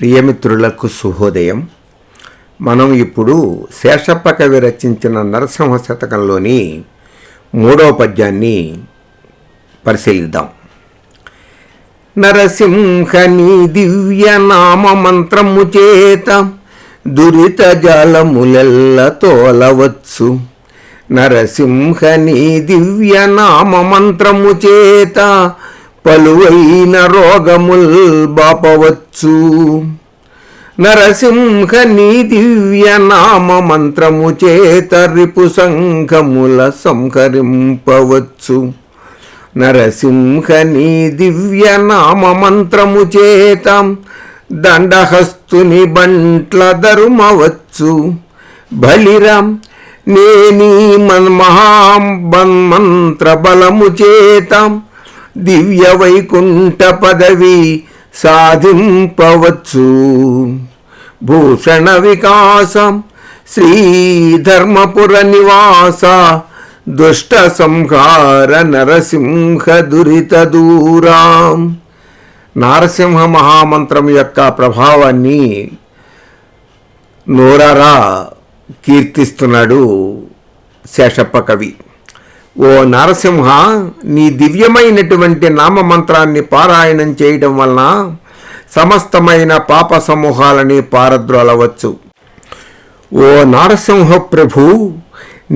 ప్రియమిత్రులకు శుభోదయం మనం ఇప్పుడు శేషప్ప కవి రచించిన నరసింహ శతకంలోని మూడవ పద్యాన్ని పరిశీలిద్దాం. నరసింహని దివ్య నామ మంత్రము చేత దురిత జాలములెల్ల తోలవచ్చు. నరసింహని దివ్య నామ మంత్రము చేత పలువైన రోగముల్ బాపవచ్చు. నరసింహ నీ దివ్య నామ మంత్రము చేత రిపు సంఘముల సంహరింపవచ్చు. నరసింహ నీ దివ్య నామ మంత్రము చేత దండహస్తుని బంట్ల ధరుమవచ్చు. బలిరం నేనీ మన్ మహామంత్ర బలము చేతం దివ్య వైకుంఠ పదవి సాధింపవచ్చు. భూషణ వికాసం శ్రీధర్మపుర నివాస దుష్ట సంహార నరసింహ దురిత దూరాం. నారసింహ మహామంత్రం యొక్క ప్రభావాన్ని నోరారా కీర్తిస్తున్నాడు శేషప్ప కవి. ఓ నరసింహ నీ దివ్యమైనటువంటి నామమంత్రాన్ని పారాయణం చేయడం వలన సమస్తమైన పాప సమూహాలని పారద్రోలవచ్చు. ఓ నారసింహ ప్రభు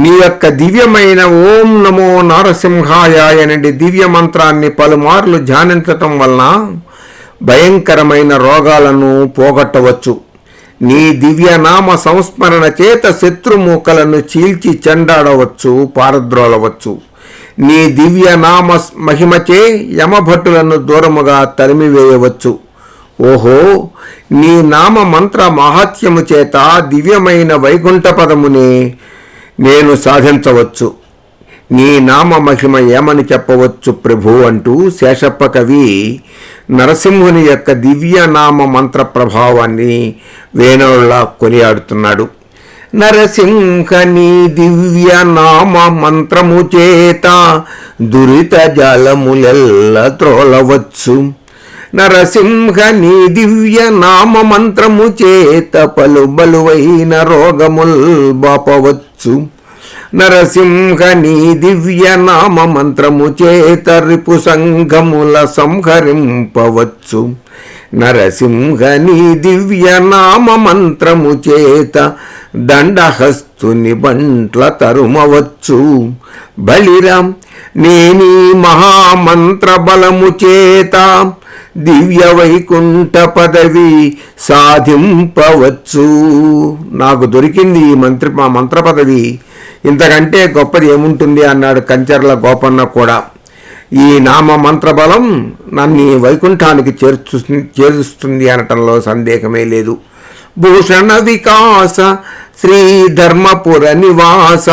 నీ యొక్క దివ్యమైన ఓం నమో నారసింహాయ అనే దివ్య మంత్రాన్ని పలుమార్లు ధ్యానించటం వలన భయంకరమైన రోగాలను పోగొట్టవచ్చు. నీ దివ్యనామ సంస్మరణ చేత శత్రుమూకలను చీల్చి చెండాడవచ్చు పారద్రోలవచ్చు. నీ దివ్యనామ మహిమచే యమభట్టులను దూరముగా తరిమివేయవచ్చు. ఓహో నీ నామ మంత్ర మహాత్యము చేత దివ్యమైన వైకుంఠపదముని నేను సాధించవచ్చు. నీ నామ మహిమ ఏమని చెప్పవచ్చు ప్రభు? అంటూ శేషప్ప కవి నరసింహుని యొక్క దివ్య నామ మంత్ర ప్రభావాన్ని వేణువుల కొనియాడుతున్నాడు. నరసింహని దివ్య నామ మంత్రము చేత దురిత జలములెల్ల త్రోలవచ్చు. నరసింహని దివ్య నామ మంత్రము చేత పలు బలువైన రోగముల్ బాపవచ్చు. నరసింహని దివ్య నామ మంత్రము చేత రిపు సంఘముల సంహరింపవచ్చు. నరసింహని దివ్య నామ మంత్రము చేత దండహస్తుని బంట్ల తరుమవచ్చు. బలిరాం నేనీ మహామంత్ర బలము చేత దివ్య వైకుంఠ పదవి సాధింపవచ్చు. నాకు దొరికింది ఈ మంత్రి మా మంత్ర పదవి ఇంతకంటే గొప్పది ఏముంటుంది అన్నాడు కంచర్ల గోపన్న కూడా. ఈ నామ మంత్ర బలం నన్ను ఈ వైకుంఠానికి చేర్చు చేరుస్తుంది అనటంలో సందేహమే లేదు. భూషణ వికాస శ్రీధర్మపుర నివాస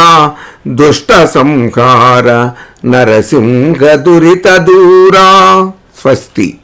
దుష్ట సంహార నరసింహ దురిత దూరా స్వస్తి.